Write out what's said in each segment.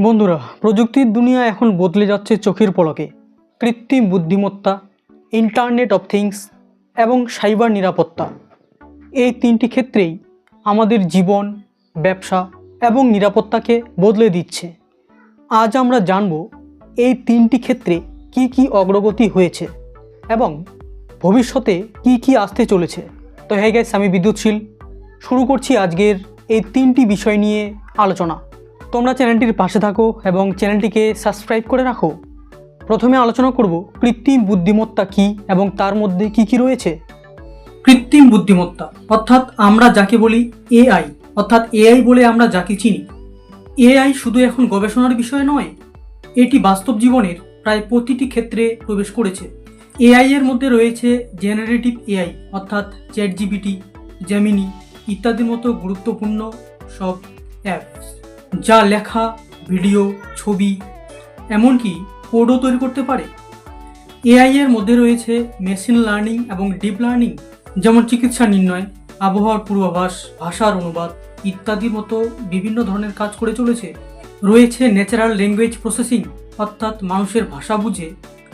বন্ধুরা, প্রযুক্তির দুনিয়া এখন বদলে যাচ্ছে চোখের পলকে। কৃত্রিম বুদ্ধিমত্তা ইন্টারনেট অফ থিংস এবং সাইবার নিরাপত্তা। এই তিনটি ক্ষেত্রেই আমাদের জীবন, ব্যবসা এবং নিরাপত্তাকে বদলে দিচ্ছে। আজ আমরা জানব এই তিনটি ক্ষেত্রে কি কি অগ্রগতি হয়েছে এবং ভবিষ্যতে কি কি আসতে চলেছে। তো হ্যাঁ গাইস আমি বিদ্যুৎশীল। শুরু করছি আজকের এই তিনটি বিষয় নিয়ে আলোচনা। তোমরা চ্যানেলটির পাশে থাকো এবং চ্যানেলটিকে সাবস্ক্রাইব করে রাখো। প্রথমে আলোচনা করব কৃত্রিম বুদ্ধিমত্তা কি এবং তার মধ্যে কি কি রয়েছে? কৃত্রিম বুদ্ধিমত্তা, অর্থাৎ আমরা যাকে বলি এআই, অর্থাৎ এআই বলে আমরা যাকে চিনি। এআই শুধু এখন গবেষণার বিষয় নয়, এটি বাস্তব জীবনের প্রায় প্রতিটি ক্ষেত্রে প্রবেশ করেছে। এআই এর মধ্যে রয়েছে জেনারেটিভ এআই, অর্থাৎ চ্যাট জিবিটি জেমিনি ইত্যাদির মতো গুরুত্বপূর্ণ সব অ্যাপস যা লেখা, ভিডিও, ছবি, এমনকি কোডও তৈরি করতে পারে। এআই এর মধ্যে রয়েছে মেশিন লার্নিং এবং ডিপ লার্নিং যেমন চিকিৎসা নির্ণয়, আবহাওয়ার পূর্বাভাস, ভাষার অনুবাদ ইত্যাদির মতো বিভিন্ন ধরনের কাজ করে চলেছে। রয়েছে ন্যাচারাল ল্যাঙ্গুয়েজ প্রসেসিং অর্থাৎ মানুষের ভাষা বুঝে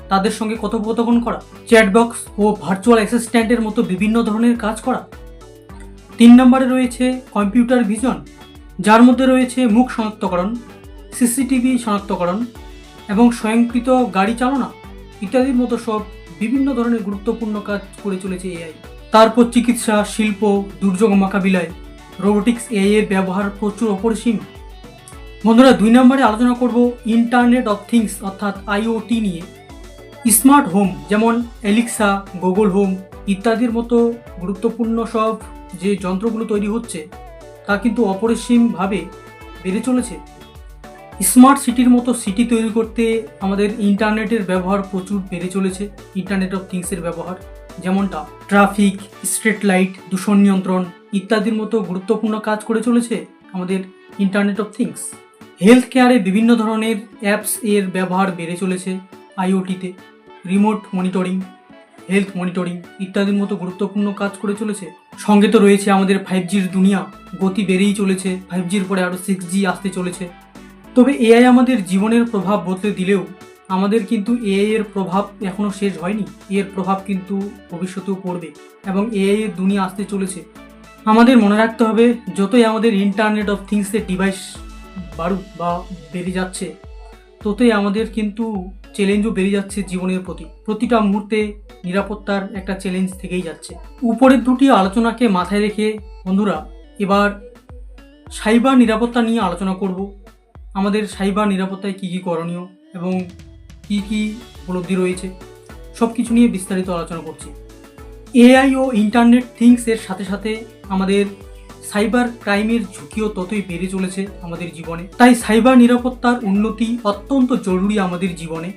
তাদের সঙ্গে কথোপকথন করা চ্যাটবক্স ও ভার্চুয়াল অ্যাসিস্ট্যান্টের মতো বিভিন্ন ধরনের কাজ করা। তিন নম্বরে রয়েছে কম্পিউটার ভিজন যার মধ্যে রয়েছে মুখ শনাক্তকরণ, সিসিটিভি শনাক্তকরণ এবং স্বয়ংকৃত গাড়ি চালনা ইত্যাদির মতো সব বিভিন্ন ধরনের গুরুত্বপূর্ণ কাজ করে চলেছে এআই। তারপর চিকিৎসা, শিল্প, দুর্যোগ মোকাবিলায় রোবোটিক্স এআই এর ব্যবহার প্রচুর অপরিসীম। বন্ধুরা, দুই নম্বরে আলোচনা করব ইন্টারনেট অফ থিংস অর্থাৎ আইওটি নিয়ে। স্মার্ট হোম যেমন এলিক্সা, গুগল হোম ইত্যাদির মতো গুরুত্বপূর্ণ সব যে যন্ত্রগুলো তৈরি হচ্ছে তা কিন্তু অপরিসীমভাবে বেড়ে চলেছে। স্মার্ট সিটির মতো সিটি তৈরি করতে আমাদের ইন্টারনেটের ব্যবহার প্রচুর বেড়ে চলেছে, ইন্টারনেট অফ থিংসের ব্যবহার। যেমনটা ট্রাফিক, স্ট্রিট লাইট, দূষণ নিয়ন্ত্রণ ইত্যাদির মতো গুরুত্বপূর্ণ কাজ করে চলেছে আমাদের ইন্টারনেট অফ থিংস। হেলথ কেয়ারে বিভিন্ন ধরনের অ্যাপস এর ব্যবহার বেড়ে চলেছে আইওটিতে। রিমোট মনিটরিং, হেলথ মনিটরিং ইত্যাদির মতো গুরুত্বপূর্ণ কাজ করে চলেছে সঙ্গে তো রয়েছে আমাদের ফাইভ জির দুনিয়া। গতি বেড়েই চলেছে। ফাইভ জির পরে আরও সিক্স জি আসতে চলেছে। তবে এআই আমাদের জীবনের প্রভাব বদলে দিলেও আমাদের কিন্তু এআই এর প্রভাব এখনও শেষ হয়নি। এর প্রভাব কিন্তু ভবিষ্যতেও পড়বে এবং এআই এর দুনিয়া আসতে চলেছে। আমাদের মনে রাখতে হবে, যতই আমাদের ইন্টারনেট অফ থিংসের ডিভাইস বাড়ুক বা বেড়ে যাচ্ছে, ততই আমাদের কিন্তু চ্যালেঞ্জও বেড়ে যাচ্ছে জীবনের প্রতি। প্রতিটা মুহূর্তে নিরাপত্তার একটা চ্যালেঞ্জ থেকেই যাচ্ছে। উপরের দুটি আলোচনাকে মাথায় রেখে বন্ধুরা, এবার সাইবার নিরাপত্তা নিয়ে আলোচনা করব। আমাদের সাইবার নিরাপত্তায় কী কী করণীয় এবং কী কী উপলব্ধি রয়েছে সব কিছু নিয়ে বিস্তারিত আলোচনা করছি। এআই ও ইন্টারনেট থিংসের সাথে সাথে আমাদের সাইবার ক্রাইমের ঝুঁকিও ততই বেড়ে চলেছে আমাদের জীবনে। তাই সাইবার নিরাপত্তার উন্নতি অত্যন্ত জরুরি আমাদের জীবনে।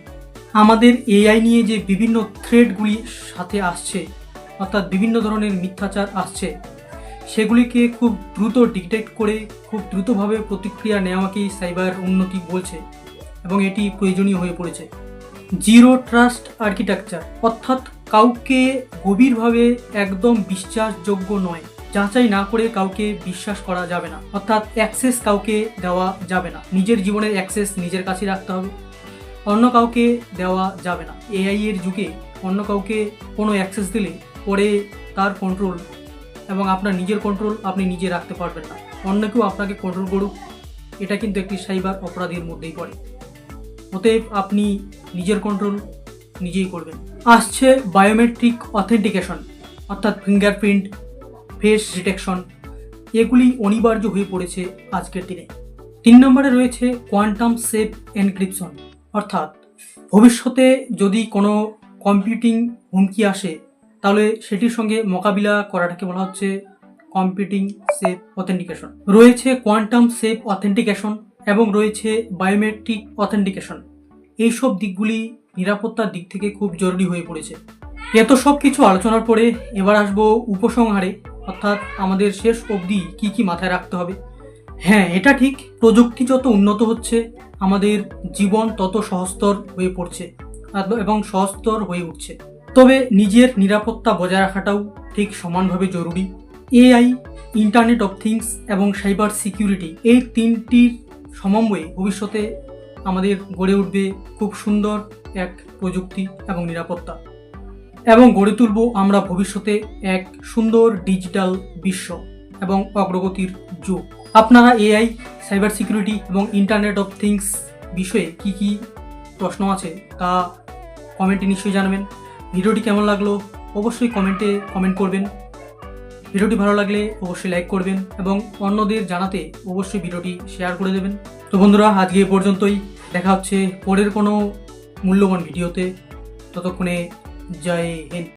আমাদের এআই নিয়ে যে বিভিন্ন থ্রেডগুলি সাথে আসছে, অর্থাৎ বিভিন্ন ধরনের মিথ্যাচার আসছে, সেগুলিকে খুব দ্রুত ডিটেক্ট করে, খুব দ্রুতভাবে প্রতিক্রিয়া নেওয়াকেই সাইবার উন্নতি বলছে এবং এটি প্রয়োজনীয় হয়ে পড়েছে। জিরো ট্রাস্ট আর্কিটেকচার, অর্থাৎ কাউকে গভীরভাবে একদম বিশ্বাসযোগ্য নয়। যাচাই না করে কাউকে বিশ্বাস করা যাবে না। অর্থাৎ অ্যাক্সেস কাউকে দেওয়া যাবে না। নিজের জীবনের অ্যাক্সেস নিজের কাছে রাখতে হবে। অন্য কাউকে দেওয়া যাবে না। এআই এর যুগে অন্য কাউকে কোনো অ্যাক্সেস দিলে পরে তার কন্ট্রোল এবং আপনার নিজের কন্ট্রোল আপনি নিজে রাখতে পারবেন না। অন্য কেউ আপনাকে কন্ট্রোল করুক, এটা কিন্তু একটি সাইবার অপরাধের মধ্যেই পড়ে। অতএব আপনি নিজের কন্ট্রোল নিজেই করবেন। আসছে বায়োমেট্রিক অথেন্টিকেশন অর্থাৎ ফিঙ্গারপ্রিন্ট ফেস ডিটেকশন, এগুলি অনিবার্য হয়ে পড়েছে আজকের দিনে। তিন নম্বরে রয়েছে কোয়ান্টাম সেফ এনক্রিপশন, অর্থাৎ ভবিষ্যতে যদি কোনো কম্পিউটিং হুমকি আসে, তাহলে সেটির সঙ্গে মোকাবিলা করাটাকে বলা হচ্ছে কম্পিউটিং সেফ অথেন্টিকেশন। রয়েছে কোয়ান্টাম সেফ অথেন্টিকেশন এবং রয়েছে বায়োমেট্রিক অথেন্টিকেশন। এইসব দিকগুলি নিরাপত্তার দিক থেকে খুব জরুরি হয়ে পড়েছে। এত সব কিছু আলোচনার পরে এবার আসব উপসংহারে অর্থাৎ আমাদের শেষ অবধি কি কি মাথায় রাখতে হবে? হ্যাঁ এটা ঠিক। প্রযুক্তি যত উন্নত হচ্ছে, আমাদের জীবন তত সহস্তর হয়ে পড়ছে এবং সহস্তর হয়ে উঠছে। তবে নিজের নিরাপত্তা বজায় রাখাটাও ঠিক সমানভাবে জরুরি। এআই ইন্টারনেট অফ থিংস এবং সাইবার সিকিউরিটি এই তিনটির সমন্বয়ে ভবিষ্যতে আমাদের গড়ে উঠবে খুব সুন্দর এক প্রযুক্তি এবং নিরাপত্তা। এবং গড়ে তুলব আমরা ভবিষ্যতে এক সুন্দর ডিজিটাল বিশ্ব এবং অগ্রগতির যুগ। আপনারা এআই, সাইবার সিকিউরিটি এবং ইন্টারনেট অফ থিংস বিষয়ে কি কি প্রশ্ন আছে তা কমেন্টে নিশ্চয়ই জানাবেন। ভিডিওটি কেমন লাগল অবশ্যই কমেন্টে কমেন্ট করবেন। ভিডিওটি ভালো লাগলে অবশ্যই লাইক করবেন এবং অন্যদের জানাতে অবশ্যই ভিডিওটি শেয়ার করে দেবেন। তো বন্ধুরা, আজকে এ পর্যন্তই। দেখা হচ্ছে পরের কোনো মূল্যবান ভিডিওতে। ততক্ষণে जय हिंद।